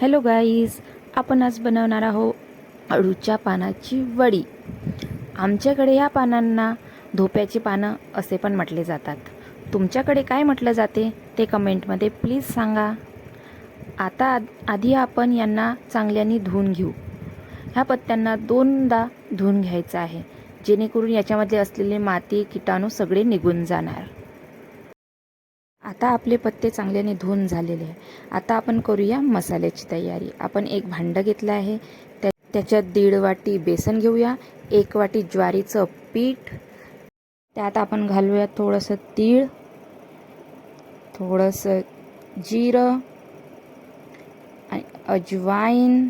Hello guys आपण आज बनवणार आहोत अळूच्या पानाची वडी. आमच्याकडे या पानांना धोप्याची पानं असे पण म्हटले जातात. तुमच्याकडे काय म्हटलं जाते ते कमेंटमध्ये प्लीज सांगा. आता आधी आपण यांना चांगल्याने धुवून घेऊ. ह्या पत्त्यांना दोनदा धुवून घ्यायचं आहे. जेणेकरून याच्यामध्ये असलेले माती किटाणू सगळे निघून जाणार. आता आपले पत्ते चांगल्याने धुवून झालेले आहे. आता आपण करूया मसाल्याची तयारी. आपण एक भांडं घेतलं आहे. त्या त्याच्यात दीड वाटी बेसन घेऊया. एक वाटी ज्वारीचं पीठ. त्यात आपण घालूया थोडंसं तीळ. थोडंसं जिरं. आणि अजवाईन.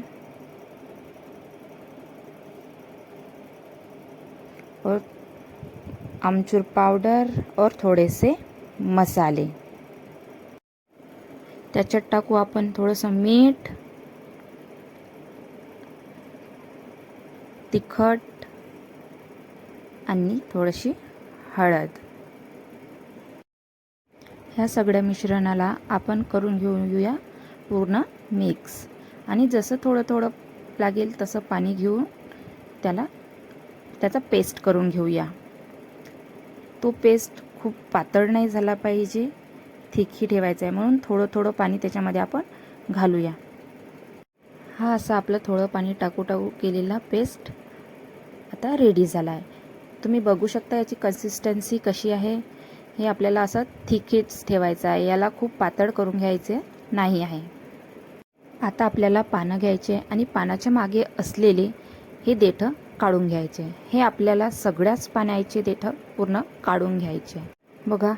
और आमचूर पावडर. और थोड़े से मसाले. त्याच्यात टाकू आपण थोडंसं मीठ तिखट आणि थोडीशी हळद. ह्या सगळ्या मिश्रणाला आपण करून घेऊन घेऊया पूर्ण मिक्स. आणि जसं थोडं थोडं लागेल तसं पाणी घेऊन त्याला त्याचा पेस्ट करून घेऊया. तो पेस्ट खूप पातळ नाही झाला पाहिजे. थिकही ठेवायचं आहे. म्हणून थोडं थोडं पाणी त्याच्यामध्ये आपण घालूया. हा असा आपलं थोडं पाणी टाकू टाकू केलेला पेस्ट आता रेडी झाला आहे तुम्ही बघू शकता याची कन्सिस्टन्सी कशी आहे. हे आपल्याला असं थिकीच ठेवायचं आहे. याला खूप पातळ करून घ्यायचे नाही आहे. आता आपल्याला पानं घ्यायचे आणि पानाच्या मागे असलेले हे देठं काढून घ्यायचे. हे आपल्याला सगळ्याच पाण्याचे देठं पूर्ण काढून घ्यायचे. बघा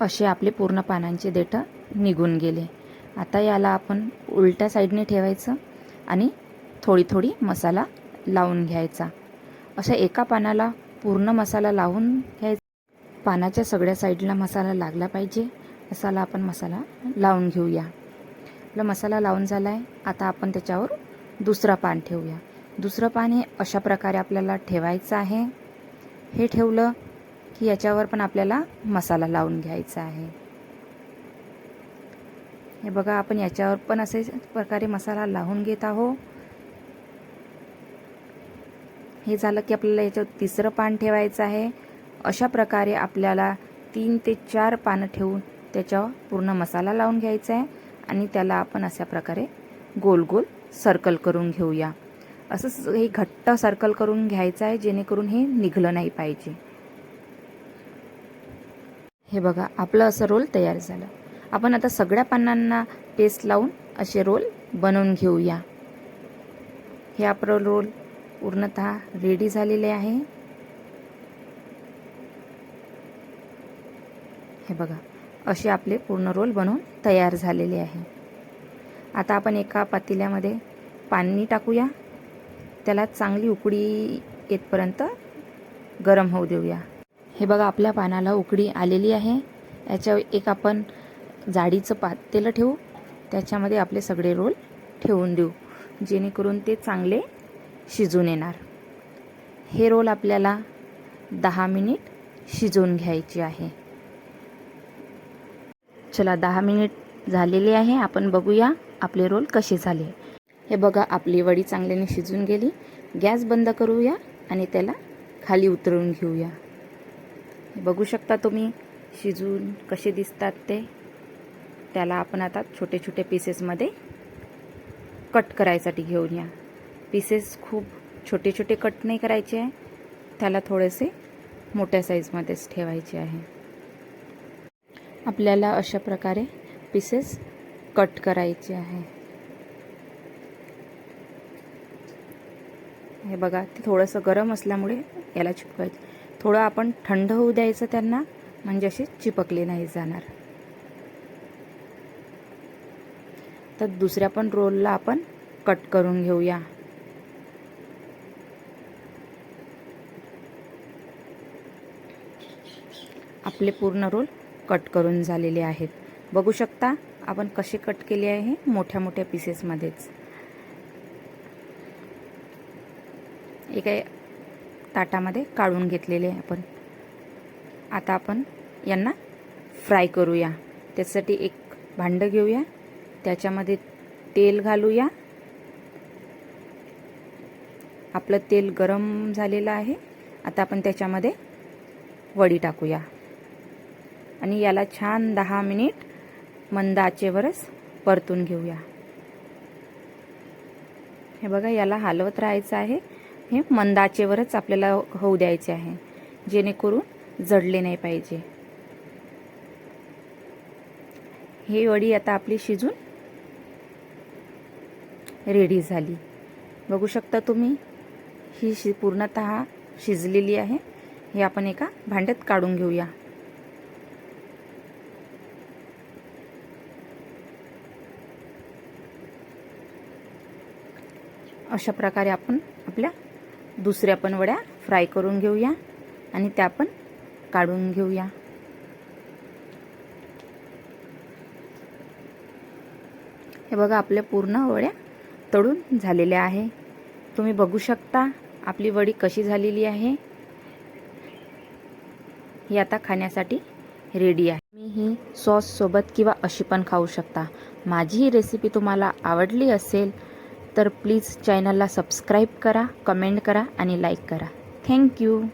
असे आपले पूर्ण पानांचे देठं निघून गेले. आता याला आपण उलट्या साईडने ठेवायचं आणि थोडी थोडी मसाला लावून घ्यायचा. अशा एका पानाला पूर्ण मसाला लावून घ्यायचा. पानाच्या सगळ्या साईडला मसाला लागला पाहिजे. असाला आपण मसाला लावून घेऊया. आपला मसाला लावून झाला आहे आता आपण त्याच्यावर दुसरा पान ठेवूया. दुसरं पान हे अशा प्रकारे आपल्याला ठेवायचं आहे. हे ठेवलं की याच्यावर पण आपल्याला मसाला लावून घ्यायचा आहे. हे बघा आपण याच्यावर पण असे प्रकारे मसाला लावून घेत आहो हे झालं की आपल्याला याच्यावर तिसरं पान ठेवायचं आहे. अशा प्रकारे आपल्याला तीन ते चार पानं ठेवून त्याच्यावर पूर्ण मसाला लावून घ्यायचा आहे आणि त्याला आपण अशा प्रकारे गोल गोल सर्कल करून घेऊया. असंच हे घट्ट सर्कल करून घ्यायचं आहे जेणेकरून हे निघलं नाही पाहिजे. हे बघा आपलं असं रोल तयार झालं. आपण आता सगळ्या पानांना पेस्ट लावून असे रोल बनवून घेऊया. हे आपलं रोल पूर्णतः रेडी झालेले आहे. हे बघा असे आपले पूर्ण रोल बनवून तयार झालेले आहे. आता आपण एका पातेल्यामध्ये पाणी टाकूया. त्याला चांगली उकडी येतपर्यंत गरम होऊ देऊया. हे बघा आपल्या पानाला उकडी आलेली आहे. याच्या एक आपण जाडीचं पातेलं ठेवू. त्याच्यामध्ये आपले सगळे रोल ठेवून देऊ जेणेकरून ते चांगले शिजून येणार. हे रोल आपल्याला दहा मिनिट शिजवून घ्यायचे आहे. चला दहा मिनिट झालेले आहे. आपण बघूया आपले रोल कसे झाले. हे बघा आपली वडी चांगल्याने शिजून गेली. गॅस बंद करूया आणि त्याला खाली उतरवून घेऊया. बघू शकता तुम्ही शिजून कसे दिसतात ते. त्याला आपण आता छोटे छोटे पीसेसमध्ये कट करायसाठी घेऊन या. पीसेस खूप छोटे छोटे कट नाही करायचे आहे. त्याला थोडेसे मोठ्या साईजमध्येच ठेवायचे आहे. आपल्याला अशा प्रकारे पीसेस कट करायचे आहे. हे बघा ते थोडंसं गरम असल्यामुळे याला चिपकायचं थोडं आपण थंड होऊ द्यायचं त्यांना म्हणजे असे चिपकले नाही जाणार. तर दुसऱ्या पण रोलला आपण कट करून घेऊया. आपले पूर्ण रोल कट करून झालेले आहेत. बघू शकता आपण कसे कट केले आहे मोठ्या मोठ्या पीसेसमध्येच एका ताटामध्ये काढून घेतलेले आहे आपण. आता आपण यांना फ्राय करूया. त्यासाठी एक भांडं घेऊया. त्याच्यामध्ये तेल घालूया. आपलं तेल गरम झालेलं आहे. आता आपण त्याच्यामध्ये वडी टाकूया. आणि याला छान दहा मिनिट मंद आचेवरच परतून घेऊया. हे बघा याला हलवत राहायचं आहे. हे मंद आचेवरच आपल्याला होऊ द्यायचे आहे. जेणेकरून जडले नाही पाहिजे. हे वडी आता आपली शिजून रेडी झाली. बघू शकता तुम्ही ही शि पूर्णत शिजलेली आहे. हे आपण एका भांड्यात काढून घेऊया. अशा प्रकारे आपण आपल्या दुसऱ्या पण वड्या फ्राय करून घेऊया आणि त्या पण काढून घेऊया. हे बघा आपल्या पूर्ण वड्या तळून झालेल्या आहे. तुम्ही बघू शकता आपली वडी कशी झालेली आहे. ही आता खाण्यासाठी रेडी आहे. मी ही सॉससोबत किंवा अशी पण खाऊ शकता. माझी ही रेसिपी तुम्हाला आवडली असेल तर प्लीज चॅनलला सबस्क्राईब करा कमेंट करा आणि लाईक करा. थँक्यू